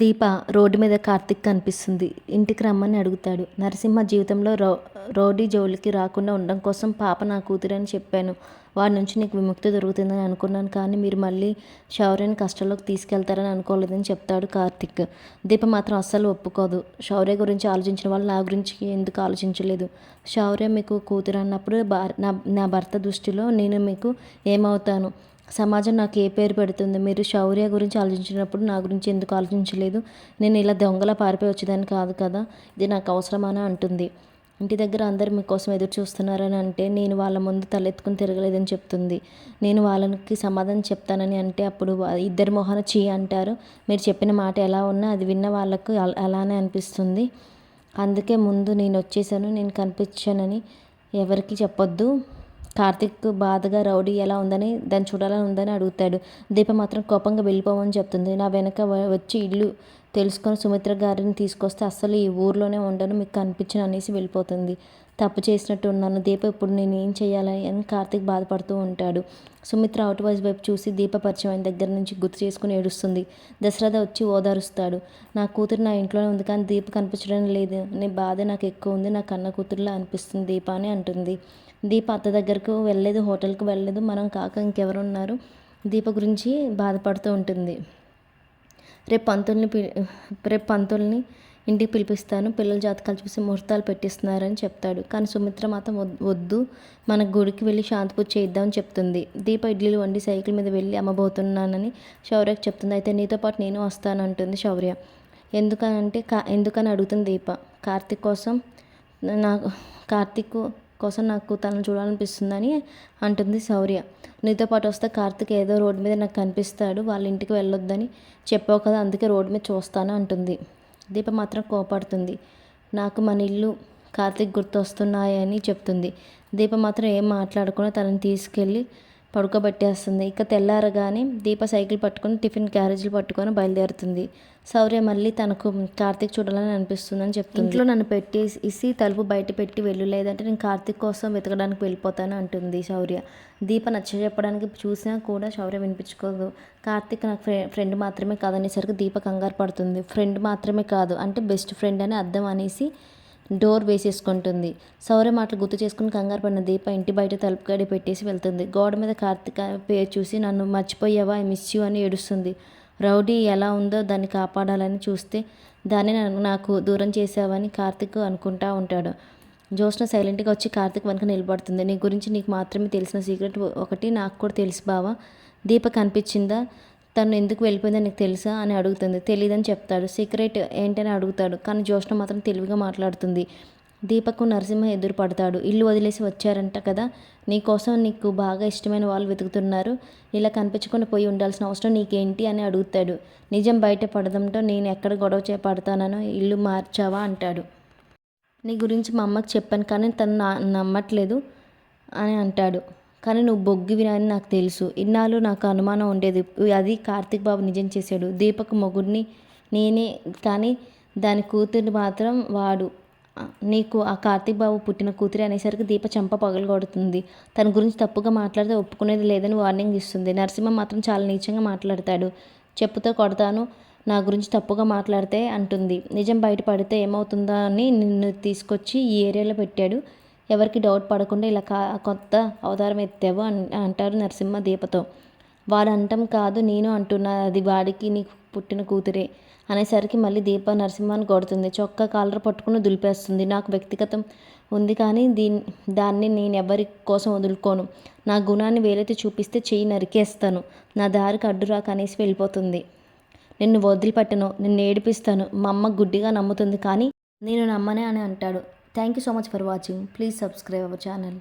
దీప road మీద కార్తిక్ కనిపిస్తుంది ఇంటికి రమ్మని అడుగుతాడు నరసింహ జీవితంలో రో రోడీ జోలికి రాకుండా ఉండడం కోసం పాప నా కూతురని చెప్పాను వాడి నుంచి నీకు విముక్తి దొరుకుతుందని అనుకున్నాను కానీ మీరు మళ్ళీ శౌర్యని కష్టంలోకి తీసుకెళ్తారని అనుకోలేదని చెప్తాడు కార్తిక్ దీప మాత్రం అస్సలు ఒప్పుకోదు శౌర్య గురించి ఆలోచించిన వాళ్ళు నా గురించి ఎందుకు ఆలోచించలేదు శౌర్య మీకు కూతురు అన్నప్పుడు నా నా భర్త దృష్టిలో నేను మీకు ఏమవుతాను సమాజం నాకు ఏ పేరు పెడుతుంది మీరు శౌర్య గురించి ఆలోచించినప్పుడు నా గురించి ఎందుకు ఆలోచించలేదు నేను ఇలా దొంగల పారిపోయి వచ్చేదాన్ని కాదు కదా ఇది నాకు అవసరమని అంటుంది ఇంటి దగ్గర అందరు మీకోసం ఎదురు చూస్తున్నారని అంటే నేను వాళ్ళ ముందు తలెత్తుకుని తిరగలేదని చెప్తుంది నేను వాళ్ళకి సమాధానం చెప్తానని అంటే అప్పుడు ఇద్దరు మొహన చీ అంటారు మీరు చెప్పిన మాట ఎలా ఉన్నా అది విన్న వాళ్ళకు అలానే అనిపిస్తుంది అందుకే ముందు నేను వచ్చేసాను నేను కనిపించానని ఎవరికి చెప్పొద్దు కార్తిక్ బాధగా రౌడీ ఎలా ఉందని దాన్ని చూడాలని ఉందని అడుగుతాడు దీప మాత్రం కోపంగా వెళ్ళిపోమని చెప్తుంది నా వెనక వచ్చి ఇల్లు తెలుసుకొని సుమిత్ర గారిని తీసుకొస్తే అస్సలు ఈ ఊర్లోనే ఉండను మీకు కనిపించిన అనేసి వెళ్ళిపోతుంది తప్పు చేసినట్టు ఉన్నాను దీప ఇప్పుడు నేను ఏం చేయాలని అని కార్తీక్ బాధపడుతూ ఉంటాడు సుమిత్ర అవుట్ వైజ్ వైపు చూసి దీప పరిచయం ఆయన దగ్గర నుంచి గుర్తు చేసుకుని ఏడుస్తుంది దశరథ వచ్చి ఓదారుస్తాడు నా కూతురు నా ఇంట్లోనే ఉంది కానీ దీప కనిపించడం లేదు అనే బాధ నాకు ఎక్కువ ఉంది నా కన్న కూతురులా అనిపిస్తుంది దీప అని అంటుంది దీప అత్త దగ్గరకు వెళ్ళలేదు హోటల్కి వెళ్ళలేదు మనం కాక ఇంకెవరున్నారు దీప గురించి బాధపడుతూ ఉంటుంది రేపు పంతుల్ని రేపు పంతుల్ని ఇంటికి పిలిపిస్తాను పిల్లల జాతకాలు చూసి ముహూర్తాలు పెట్టిస్తున్నారని చెప్తాడు కానీ సుమిత్ర మాత్రం వద్దు మన గుడికి వెళ్ళి శాంతి పూజ చేద్దామని చెప్తుంది దీప ఇడ్లీలు వండి సైకిల్ మీద వెళ్ళి అమ్మబోతున్నానని శౌర్యకు చెప్తుంది అయితే నీతో పాటు నేను వస్తానంటుంది శౌర్య ఎందుకనంటే కా ఎందుకని అడుగుతుంది దీప కార్తిక్ కోసం నాకు కార్తిక్ కోసం నాకు తనను చూడాలనిపిస్తుందని అంటుంది శౌర్య నీతో పాటు వస్తే కార్తిక్ ఏదో రోడ్డు మీద నాకు కనిపిస్తాడు వాళ్ళ ఇంటికి వెళ్ళొద్దని చెప్పావు కదా అందుకే రోడ్డు మీద చూస్తాను అంటుంది దీప మాత్రం కోపాడుతుంది నాకు మన ఇల్లు కార్తీక్ గుర్తొస్తున్నాయని చెప్తుంది దీప మాత్రం ఏం మాట్లాడకుండా తనని తీసుకెళ్ళి పడుకోబెట్టేస్తుంది ఇక తెల్లారగానే దీప సైకిల్ పట్టుకొని టిఫిన్ క్యారేజీలు పట్టుకొని బయలుదేరుతుంది సౌర్య మళ్ళీ తనకు కార్తీక్ చూడాలని అనిపిస్తుంది అని చెప్తుంది ఇంట్లో నన్ను పెట్టేసి ఇసి తలుపు బయట పెట్టి వెళ్ళు లేదంటే నేను కార్తీక్ కోసం వెతకడానికి వెళ్ళిపోతాను అంటుంది శౌర్య దీప నచ్చ చెప్పడానికి చూసినా కూడా శౌర్య వినిపించుకోదు కార్తీక్ నాకు ఫ్రె ఫ్రెండ్ మాత్రమే కాదనేసరికి దీప కంగారు పడుతుంది ఫ్రెండ్ మాత్రమే కాదు అంటే బెస్ట్ ఫ్రెండ్ అని అర్థం అనేసి డోర్ వేసేసుకుంటుంది సౌర్య మాటలు గుర్తు చేసుకుని కంగారు పడిన దీప ఇంటి బయట తలుపు గడి పెట్టేసి వెళ్తుంది గోడ మీద కార్తిక పేరు చూసి నన్ను మర్చిపోయావా ఐ మిస్ యూ అని ఏడుస్తుంది రౌడీ ఎలా ఉందో దాన్ని కాపాడాలని చూస్తే దాన్ని నాకు దూరం చేసావని కార్తిక్ అనుకుంటా ఉంటాడు జ్యోత్స్న సైలెంట్గా వచ్చి కార్తిక్ వెనక నిలబడుతుంది నీ గురించి నీకు మాత్రమే తెలిసిన సీక్రెట్ ఒకటి నాకు కూడా తెలుసు బావా దీప కనిపించిందా తను ఎందుకు వెళ్ళిపోయిందో నీకు తెలుసా అని అడుగుతుంది తెలియదని చెప్తాడు సీక్రెట్ ఏంటని అడుగుతాడు కానీ జ్యోష్ణ మాత్రం తెలివిగా మాట్లాడుతుంది దీపక్కు నరసింహ ఎదురు పడతాడు ఇల్లు వదిలేసి వచ్చారంట కదా నీకోసం నీకు బాగా ఇష్టమైన వాళ్ళు వెతుకుతున్నారు ఇలా కనిపించకుండా పోయి ఉండాల్సిన అవసరం నీకేంటి అని అడుగుతాడు నిజం బయట పడడంతో నేను ఎక్కడ గొడవ చేపడతానో ఇల్లు మార్చావా అంటాడు నీ గురించి మా అమ్మకి చెప్పాను కానీ తను నమ్మట్లేదు అని అంటాడు కానీ నువ్వు బొగ్గి అని నాకు తెలుసు ఇన్నాళ్ళు నాకు అనుమానం ఉండేది అది కార్తిక్ బాబు నిజం చేశాడు దీపక్ మొగుడిని నేనే కానీ దాని కూతురు మాత్రం వాడు నీకు ఆ కార్తీక్ బాబు పుట్టిన కూతురి అనేసరికి దీప చంప పగలగొడుతుంది తన గురించి తప్పుగా మాట్లాడితే ఒప్పుకునేది లేదని వార్నింగ్ ఇస్తుంది నరసింహ మాత్రం చాలా నీచంగా మాట్లాడతాడు చెప్పుతో కొడతాను నా గురించి తప్పుగా మాట్లాడితే అంటుంది నిజం బయటపడితే ఏమవుతుందో అని నిన్ను తీసుకొచ్చి ఈ ఏరియాలో పెట్టాడు ఎవరికి డౌట్ పడకుండా ఇలా కా కొత్త అవతారం ఎత్తావు అన్ అంటారు నరసింహ దీపతో వాడు అంటం కాదు నేను అంటున్నా అది వాడికి నీకు పుట్టిన కూతురే అనేసరికి మళ్ళీ దీప నరసింహాన్ని కొడుతుంది చొక్కా కాలర్ పట్టుకుని దులిపేస్తుంది నాకు వ్యక్తిగతం ఉంది కానీ దీని దాన్ని నేను ఎవరి కోసం వదులుకోను నా గుణాన్ని వేలైతే చూపిస్తే చెయ్యి నరికేస్తాను నా దారికి అడ్డురాక అనేసి వెళ్ళిపోతుంది నిన్ను వదిలిపెట్టను నిన్ను ఏడిపిస్తాను మా అమ్మ గుడ్డిగా నమ్ముతుంది కానీ నేను నమ్మనే అని అంటాడు Thank you so much for watching. Please subscribe our channel.